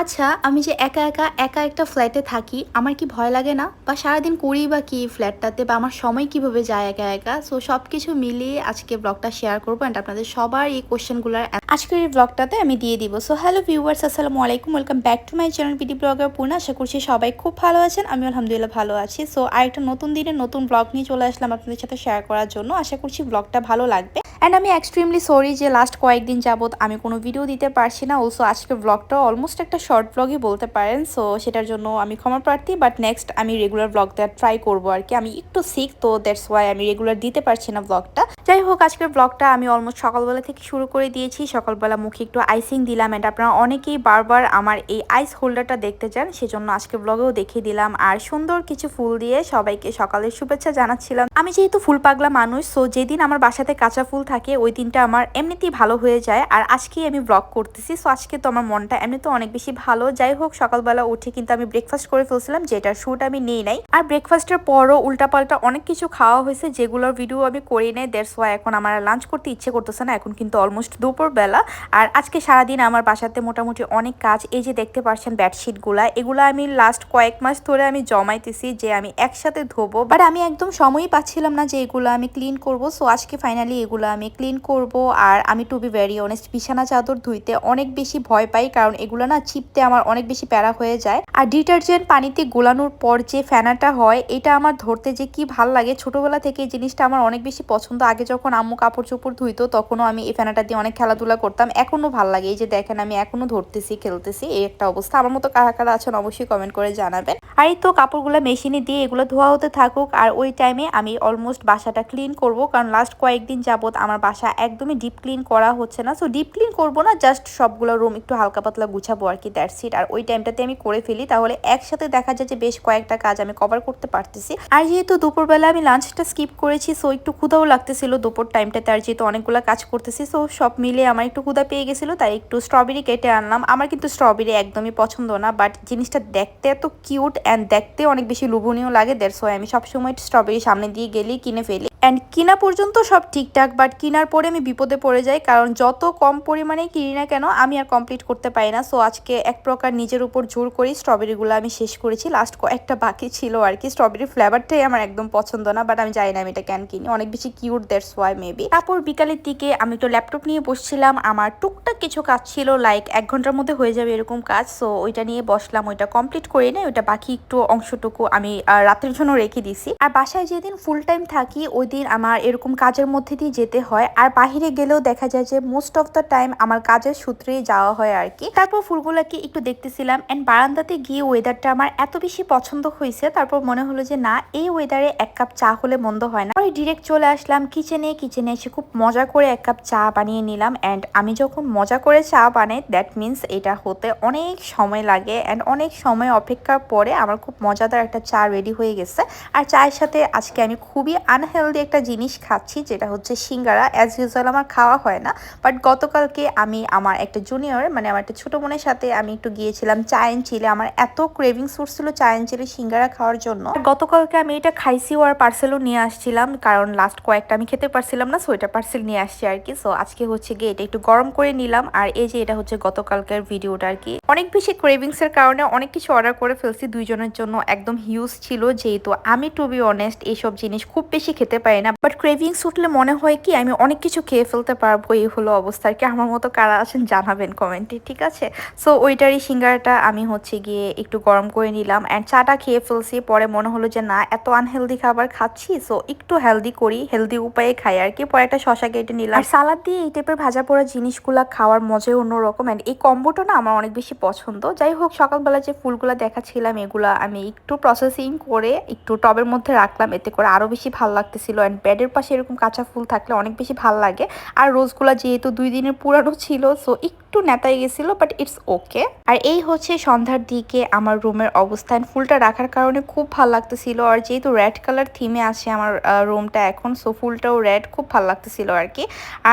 আচ্ছা আমি যে একা একা একা একটা ফ্ল্যাটে থাকি, আমার কি ভয় লাগে না? বা সারাদিন করি বা কি ফ্ল্যাটটাতে বা আমার সময় কীভাবে যায় একা একা? সো সব কিছু মিলিয়ে আজকে ব্লগটা শেয়ার করব অ্যান্ড আপনাদের সবার এই কোশ্চেনগুলোর আজকের এই ব্লগটাতে আমি দিয়ে দিব। সো হ্যালো ভিউয়ার্স আসসালামু আলাইকুম। Welcome back to my channel PD blogger পূর্ণ আশা করছি সবাই খুব ভালো আছেন আমি আলহামদুলিল্লাহ ভালো আছি। সো আরেকটা নতুন দিনে নতুন ব্লগ নিয়ে চলে আসলাম আপনাদের সাথে শেয়ার করার জন্য। আশা করছি ব্লগটা ভালো লাগবে। অ্যান্ড আমি এক্সট্রিমলি সরি যে লাস্ট কয়েকদিন যাবত আমি কোনো ভিডিও দিতে পারছি না। অলসো আজকের ব্লগটা অলমোস্ট একটা শর্ট ব্লগই বলতে পারেন সো সেটার জন্য আমি ক্ষমা প্রার্থী বাট নেক্সট আমি রেগুলার ব্লগ ট্রাই করব আর কি। আমি একটু শিখ তো দ্যাটস ওয়াই আমি রেগুলার দিতে পারছি না ব্লগটা যাই হোক, আজকের ব্লগটা আমি অলমোস্ট সকালবেলা থেকে শুরু করে দিয়েছি। সকালবেলা মুখে একটু আইসিং দিলাম অ্যান্ড আপনারা অনেকেই বারবার আমার এই আইস হোল্ডারটা দেখতে চান, সেজন্য আজকে ব্লগেও দেখিয়ে দিলাম। আর সুন্দর কিছু ফুল দিয়ে সবাইকে সকালের শুভেচ্ছা জানাচ্ছিলাম। আমি যেহেতু ফুল পাগলা মানুষ সো যেদিন আমার বাসাতে কাঁচা ফুল থাকে, ওই দিনটা আমার এমনিতেই ভালো হয়ে যায়। আর আজকেই আমি ব্লগ করতেছি সো আজকে তো আমার মনটা এমনিতে অনেক বেশি ভালো। যাই হোক, সকালবেলা উঠে কিন্তু আমি ব্রেকফাস্ট করে ফেলছিলাম, যেটার শ্যুট আমি নিই নাই। আর ব্রেকফাস্টের পরও উল্টাপাল্টা অনেক কিছু খাওয়া হয়েছে, যেগুলোর ভিডিও আমি করি নাই দেড়শো এখন আমার লাঞ্চ করতে ইচ্ছে করতেছে না। এখন কিন্তু অলমোস্ট দুপুরবেলা। আর আজকে সারাদিন আমার বাসাতে মোটামুটি অনেক কাজ। এই যে দেখতে পাচ্ছেন বেডশিটগুলা এগুলো আমি লাস্ট কয়েক মাস ধরে আমি জমাইতেছি যে আমি একসাথে ধোবো। বাট আমি একদম সময়ই পাচ্ছিলাম না যে এগুলো আমি ক্লিন করব। সো আজকে ফাইনালি এগুলো আমি ক্লিন করব। আর আমি টু বি ভেরি অনেস্ট বিছানা চাদর ধুইতে অনেক বেশি ভয় পাই। কারণ এগুলো না চিপতে আমার অনেক বেশি প্যারা হয়ে যায়। আর ডিটারজেন্ট পানিতে গোলানোর পর যে ফ্যানাটা হয়, এটা আমার ধরতে যে কি ভালো লাগে, ছোটবেলা থেকে এই জিনিসটা আমার অনেক বেশি পছন্দ। আগে যখন আম্মু কাপড় চোপড় ধুইতো, তখনও আমি এই ফেনাটা দিয়ে অনেক খেলাধুলা করতাম। এখনও ভালো লাগে। এই যে দেখেন, আমি এখনও ধরতেছি, খেলতেছি, এই একটা অবস্থা। আমার মতো কারা কারা আছেন অবশ্যই কমেন্ট করে জানাবেন। আর এই তো কাপড়গুলো মেশিনে দিয়ে এগুলো ধোয়া হতে থাকুক, আর ওই টাইমে আমি অলমোস্ট বাসাটা ক্লিন করব। কারণ লাস্ট কয়েকদিন যাবত আমার বাসা একদমই ডিপ ক্লিন করা হচ্ছে না। সো ডিপ ক্লিন করব না জাস্ট সবগুলো রুম একটু হালকা পাতলা গুছাবো আর কি দ্যাটস ইট আর ওই টাইমটাতে আমি করে ফেলি। তাহলে একসাথে দেখা যায় যে বেশ কয়েকটা কাজ আমি কভার করতে পারতেছি। আর যেহেতু দুপুরবেলা আমি লাঞ্চটা স্কিপ করেছি সো একটু ক্ষুধাও লাগতেছিল। দুপুর টাইমটাতে আর যেহেতু অনেকগুলো কাজ করতেছি সো সব মিলে আমার একটু ক্ষুদা পেয়ে গেছিল, তাই একটু স্ট্রবেরি কেটে আনলাম। আমার কিন্তু স্ট্রবেরি একদমই পছন্দ না বাট জিনিসটা দেখতে এত কিউট অ্যান্ড দেখতে অনেক বেশি লোভনীয় লাগে দেড় আমি সবসময় স্ট্রবেরি সামনে দিয়ে গেলেই কিনে ফেলি। অ্যান্ড কিনা পর্যন্ত সব ঠিকঠাক বাট কেনার পরে আমি বিপদে পড়ে যাই, কারণ যত কম পরিমাণে কিনি না কেন, আমি আর কমপ্লিট করতে পারি না। সো আজকে এক প্রকার নিজের উপর জোর করি স্ট্রবেরিগুলো আমি শেষ করেছি। লাস্ট কয়েকটা বাকি ছিল আর কি। স্ট্রবেরি ফ্লেভারটাই আমার একদম পছন্দ না বাট আমি জানি না আমি এটা কেন কিনি। অনেক বেশি কিউট দ্যাটস ওয়াই মেবি তারপর বিকালের দিকে আমি তো ল্যাপটপ নিয়ে বসছিলাম। আমার টুকটাক কিছু কাজ ছিল লাইক এক ঘণ্টার মধ্যে হয়ে যাবে এরকম কাজ। সো ওইটা নিয়ে বসলাম, ওইটা কমপ্লিট করে নেই ওইটা বাকি একটু অংশটুকু আমি রাতের জন্য রেখে দিছি আর বাসায় যেদিন ফুল টাইম থাকি, ওই দিন আমার এরকম কাজের মধ্যে দিয়ে যেতে হয়। আর বাহিরে গেলেও দেখা যায় যে মোস্ট অফ দ্য টাইম আমার কাজের সূত্রে যাওয়া হয় আর কি। তারপর ফুলগুলোকে একটু দেখতেছিলাম এন্ড বারান্দাতে গিয়ে ওয়েদারটা আমার এত বেশি পছন্দ হয়েছে, তারপর মনে হলো যে না, এই ওয়েদারে এক কাপ চা হলে মন্দ হয় না। পরে ডিরেক্ট চলে আসলাম কিচেনে কিচেনে এসে খুব মজা করে এক কাপ চা বানিয়ে নিলাম অ্যান্ড আমি যখন মজা করে চা বানাই দ্যাট মিন্স এটা হতে অনেক সময় লাগে অ্যান্ড অনেক সময় অপেক্ষার পরে আমার খুব মজাদার একটা চা রেডি হয়ে গেছে। আর চায়ের সাথে আজকে আমি খুবই আনহেলদি একটা জিনিস খাচ্ছি, যেটা হচ্ছে সিঙ্গারা। অ্যাজ ইউজুয়াল আমার খাওয়া হয় না বাট গতকালকে আমি আমার একটা জুনিয়র মানে আমার একটা ছোটো বোনের সাথে আমি একটু গিয়েছিলাম চা এন চিলে আমার এত ক্রেভিং সোর্স ছিল চায়েন চিলে সিঙ্গারা খাওয়ার জন্য। গতকালকে আমি এটা খাইছি আর পার্সেলও নিয়ে আসছিলাম, কারণ লাস্ট কয়েকটা আমি খেতে পারছিলাম না সো এটা পার্সেল নিয়ে আসছি আর কি। সো আজকে হচ্ছে গিয়ে এটা একটু গরম করে নিলাম, আর এই যে এটা হচ্ছে গতকালকের ভিডিওটা আর কি। অনেক বেশি ক্রেভিংস এর কারণে অনেক কিছু অর্ডার করে ফেলছি, দুইজনের জন্য একদম হিউজ ছিল, যেহেতু আমি টু বি অনেস্ট এইসব জিনিস খুব বেশি খেতে পারি না। বাট ক্রেভিংস উঠলে মনে হয় কি, আমি অনেক কিছু খেয়ে ফেলতে পারব, এই হলো অবস্থা। আর কি আমার মতো কারা আছেন জানাবেন কমেন্টে ঠিক আছে? সো ওইটারই সিঙ্গারাটা আমি হচ্ছে গিয়ে একটু গরম করে নিলাম। অ্যান্ড চাটা খেয়ে ফেলছি, পরে মনে হলো যে না, এত আনহেলদি খাবার খাচ্ছি সো একটু হেলদি করি হেলদি উপায়ে খাই। আর কি পরে একটা শশা কেটে নিলাম। আর সালাদ দিয়ে এই টাইপের ভাজা পোড়া জিনিসগুলো খাওয়ার মজাই অন্যরকম। অ্যান্ড এই কম্বোটা না আমার অনেক বেশি পছন্দ। যাই হোক, সকালবেলা যে ফুলগুলো দেখাচ্ছিলাম, এগুলা আমি একটু প্রসেসিং করে, একটু টবের মধ্যে রাখলাম। এতে করে আরও বেশি ভালো লাগতেছিল অ্যান্ড বেডের পাশে এরকম কাঁচা ফুল থাকলে অনেক বেশি ভালো লাগে। আর রোজগুলা যেহেতু দুই দিনের পুরানো ছিল সো একটু নেতায় গেছিল বাট ইটস ওকে আর এই হচ্ছে সন্ধ্যার দিকে আমার রুমের অবস্থান। ফুলটা রাখার কারণে খুব ভালো লাগতেছিল, আর যেহেতু রেড কালার থিমে আছে আমার রুমটা এখন সো ফুলটাও রেড খুব ভালো লাগতেছিল আর কি।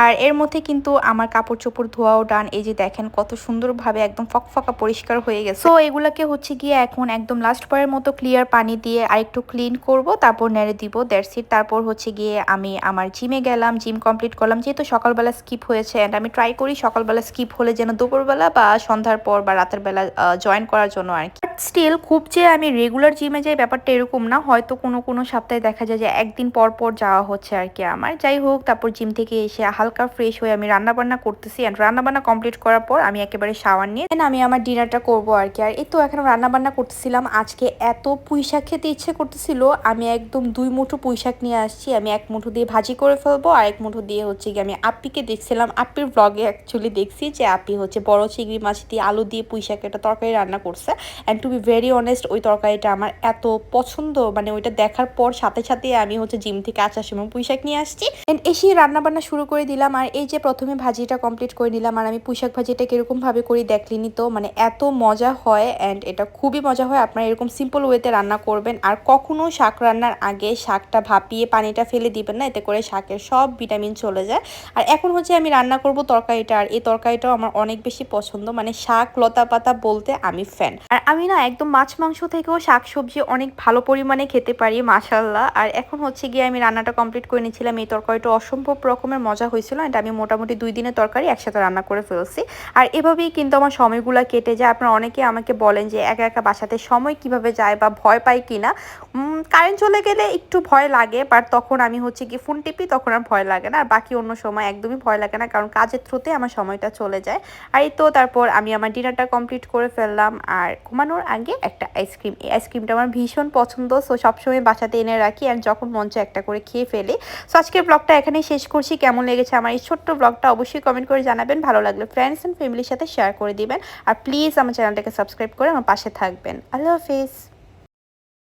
আর এর মধ্যে কিন্তু আমার কাপড় চোপড় ধোয়াও ডান এই যে দেখেন কত সুন্দরভাবে একদম ফকফকা পরিষ্কার হয়ে গেছে। তো এগুলাকে হচ্ছে গিয়ে এখন একদম লাস্ট পরের মতো ক্লিয়ার পানি দিয়ে আরেকটু ক্লিন করব, তারপর নেড়ে দিব দ্যাটস ইট তারপর হচ্ছে গিয়ে আমি আমার জিমে গেলাম জিম কমপ্লিট করলাম, যেহেতু সকালবেলা স্কিপ হয়েছে অ্যান্ড আমি ট্রাই করি সকালবেলা স্কিপ হলে হলে যেন দুপুরবেলা বা সন্ধ্যার পর বা রাতের বেলা জয়েন করার জন্য আর কি। স্টিল খুব যে আমি রেগুলার জিমে যাই ব্যাপারটা এরকম না। হয়তো কোনো কোনো সপ্তাহে দেখা যায় যে একদিন পর পর যাওয়া হচ্ছে আর কি আমার। যাই হোক, তারপর জিম থেকে এসে হালকা ফ্রেশ হয়ে আমি রান্না বান্না করতেছি অ্যান্ড রান্না বান্না কমপ্লিট করার পর আমি একেবারে শাওয়ার নিয়ে then আমি আমার ডিনারটা করব আর কি। আর এই তো এখন রান্না বান্না করতেছিলাম। আজকে এত পুঁই শাক খেতে ইচ্ছে করতেছিল, আমি একদম দুই মুঠো পুঁইশাক নিয়ে আসছি। আমি এক মুঠো দিয়ে ভাজি করে ফেলব আর এক মুঠো দিয়ে হচ্ছে কি আমি আপ্পিকে দেখছিলাম। আপ্পির ব্লগে অ্যাকচুয়ালি দেখছি যে আপি হচ্ছে বড় চিংড়ি মাছ দিয়ে আলু দিয়ে পুঁই শাক একটা তরকারি রান্না করছে। And to be very honest ওই তরকারিটা আমার এত পছন্দ মানে ওইটা দেখার পর সাথে সাথে আমি হচ্ছে জিম থেকে আসার সময় পুঁই শাক নিয়ে আসছি। অ্যান্ড এসে রান্না বান্না শুরু করে দিলাম আর এই যে প্রথমে ভাজিটা কমপ্লিট করে নিলাম আর আমি পুঁই শাক ভাজিটা কীরকম ভাবে করি দেখলিনি তো মানে এত মজা হয় অ্যান্ড এটা খুবই মজা হয়। আপনারা এরকম সিম্পল ওয়েতে রান্না করবেন আর কখনো শাক রান্নার আগে শাকটা ভাপিয়ে পানিটা ফেলে দিবেন না, এতে করে শাকের সব ভিটামিন চলে যায়। আর এখন হচ্ছে আমি রান্না করব তরকারিটা আর এই তরকারিটাও আমার অনেক বেশি পছন্দ মানে শাক লতা পাতা বলতে আমি ফ্যান আর আমি না একদম মাছ মাংস থেকেও শাক সবজি অনেক ভালো পরিমাণে খেতে পারি মাশাল্লাহ আর এখন হচ্ছে গিয়ে আমি রান্নাটা কমপ্লিট করে নিয়েছিলাম। এই তরকারিটা অসম্ভব রকমের মজা হয়েছিল এটা আমি মোটামুটি দুই দিনের তরকারি একসাথে রান্না করে ফেলছি। আর এভাবেই কিন্তু আমার সময়গুলো কেটে যায়। আপনারা অনেকে আমাকে বলেন যে একা একা বাসাতে সময় কীভাবে যায় বা ভয় পাই কিনা। কারেন্ট চলে গেলে একটু ভয় লাগে বাট তখন আমি হচ্ছে কি ফোন টিপি তখন আর ভয় লাগে না। আর বাকি অন্য সময় একদমই ভয় লাগে না, কারণ কাজের থ্রুতে আমার সময়টা চলে যায়। আর এই তো তারপর আমি আমার ডিনারটা কমপ্লিট করে ফেললাম। আর ঘুমানোর আগে একটা আইসক্রিম এই আইসক্রিমটা আমার ভীষণ পছন্দ সো সবসময় বাসাতে এনে রাখি আর যখন চায় একটা করে খেয়ে ফেলে। সো আজকের ব্লগটা এখানেই শেষ করছি। কেমন লেগেছে আমার এই ছোট্ট ব্লগটা অবশ্যই কমেন্ট করে জানাবেন। ভালো লাগলে ফ্রেন্ডস অ্যান্ড ফ্যামিলির সাথে শেয়ার করে দিবেন। আর প্লিজ আমার চ্যানেলটাকে সাবস্ক্রাইব করে আমার পাশে থাকবেন। আল্লাহ হাফিজ।